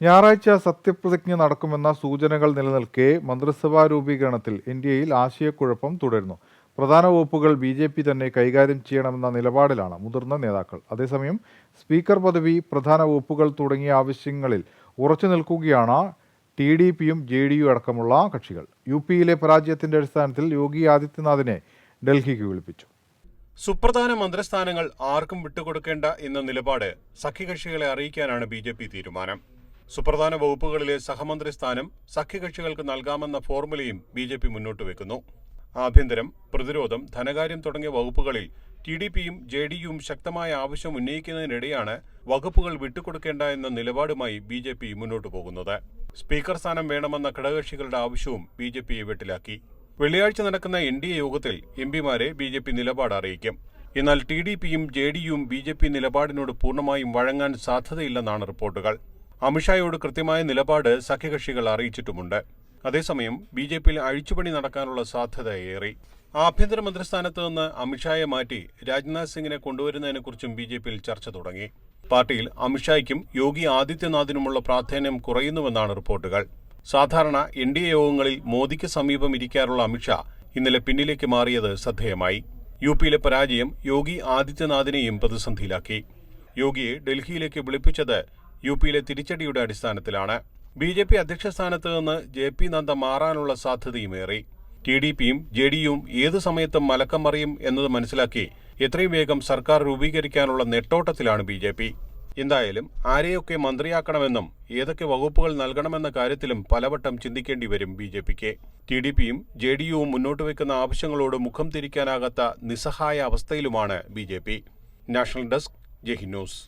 ഞായറാഴ്ച സത്യപ്രതിജ്ഞ നടക്കുമെന്ന സൂചനകൾ നിലനിൽക്കെ മന്ത്രിസഭാ രൂപീകരണത്തിൽ ഇന്ത്യയിൽ ആശയക്കുഴപ്പം തുടരുന്നു. പ്രധാന വകുപ്പുകൾ ബി ജെ പി തന്നെ കൈകാര്യം ചെയ്യണമെന്ന നിലപാടിലാണ് മുതിർന്ന നേതാക്കൾ. അതേസമയം സ്പീക്കർ പദവി പ്രധാന വകുപ്പുകൾ തുടങ്ങിയ ആവശ്യങ്ങളിൽ ഉറച്ചു നിൽക്കുകയാണ് ടി ഡി പിയും ജെ ഡി യു അടക്കമുള്ള കക്ഷികൾ. യു പിയിലെ പരാജയത്തിന്റെ അടിസ്ഥാനത്തിൽ യോഗി ആദിത്യനാഥിനെ ഡൽഹിക്ക് വിളിപ്പിച്ചു. സുപ്രധാന മന്ത്രിസ്ഥാനങ്ങൾ ആർക്കും വിട്ടുകൊടുക്കേണ്ട എന്ന നിലപാട് സഖ്യകക്ഷികളെ അറിയിക്കാനാണ് ബി തീരുമാനം. സുപ്രധാന വകുപ്പുകളിലെ സഹമന്ത്രി സ്ഥാനം സഖ്യകക്ഷികൾക്ക് നൽകാമെന്ന ഫോർമുലയും ബി ജെ പി മുന്നോട്ട് വെക്കുന്നു. ആഭ്യന്തരം പ്രതിരോധം ധനകാര്യം തുടങ്ങിയ വകുപ്പുകളിൽ ടി ഡി പിയും ജെ ഡി യുവും ശക്തമായ ആവശ്യം ഉന്നയിക്കുന്നതിനിടെയാണ് വകുപ്പുകൾ വിട്ടുകൊടുക്കേണ്ട എന്ന നിലപാടുമായി ബി ജെ പി മുന്നോട്ടു പോകുന്നത്. സ്പീക്കർ സ്ഥാനം വേണമെന്ന ഘടകകക്ഷികളുടെ ആവശ്യവും ബി ജെ പിയെ വെട്ടിലാക്കി. വെള്ളിയാഴ്ച നടക്കുന്ന എൻ ഡി എ യോഗത്തിൽ എം പിമാരെ ബി ജെ പി നിലപാട് അറിയിക്കും. എന്നാൽ ടി ഡി പിയും ജെ ഡി യുവും ബി ജെ പി നിലപാടിനോട് പൂർണമായും വഴങ്ങാൻ സാധ്യതയില്ലെന്നാണ് റിപ്പോർട്ടുകൾ. അമിത്ഷായോട് കൃത്യമായ നിലപാട് സഖ്യകക്ഷികൾ അറിയിച്ചിട്ടുമുണ്ട്. അതേസമയം ബി ജെ പിയിൽ അഴിച്ചുപണി നടക്കാനുള്ള സാധ്യതയേറി ഏറി. ആഭ്യന്തര മന്ത്രിസ്ഥാനത്ത് നിന്ന് അമിത്ഷായെ മാറ്റി രാജ്നാഥ് സിംഗിനെ കൊണ്ടുവരുന്നതിനെക്കുറിച്ചും ബി ജെ പിയിൽ ചർച്ച തുടങ്ങി. പാർട്ടിയിൽ അമിത്ഷായ്ക്കും യോഗി ആദിത്യനാഥിനുമുള്ള പ്രാധാന്യം കുറയുന്നുവെന്നാണ് റിപ്പോർട്ടുകൾ. സാധാരണ എൻ ഡി എ യോഗങ്ങളിൽ മോദിക്ക് സമീപം ഇരിക്കാറുള്ള അമിത്ഷാ ഇന്നലെ പിന്നിലേക്ക് മാറിയത് ശ്രദ്ധേയമായി. യു പിയിലെ പരാജയം യോഗി ആദിത്യനാഥിനെയും പ്രതിസന്ധിയിലാക്കി. യോഗിയെ ഡൽഹിയിലേക്ക് വിളിപ്പിച്ചത് യു പിയിലെ തിരിച്ചടിയുടെ അടിസ്ഥാനത്തിലാണ്. ബി ജെ പി അധ്യക്ഷ സ്ഥാനത്ത് നിന്ന് ജെ പി നദ്ദ മാറാനുള്ള സാധ്യതയുമേറി. ടി ഡി പിയും ജെ ഡി യുവും ഏതു സമയത്തും മലക്കം മറിയും എന്നത് മനസ്സിലാക്കി എത്രയും വേഗം സർക്കാർ രൂപീകരിക്കാനുള്ള നെട്ടോട്ടത്തിലാണ് ബി ജെ പി. എന്തായാലും ആരെയൊക്കെ മന്ത്രിയാക്കണമെന്നും ഏതൊക്കെ വകുപ്പുകൾ നൽകണമെന്ന കാര്യത്തിലും പലവട്ടം ചിന്തിക്കേണ്ടി വരും ബി ജെ പിക്ക്. ടി ഡി പിയും ജെ ഡി യുവും മുന്നോട്ട് വയ്ക്കുന്ന ആവശ്യങ്ങളോട് മുഖം തിരിക്കാനാകാത്ത നിസ്സഹായ അവസ്ഥയിലുമാണ് B J P. National desk ജെഹി news.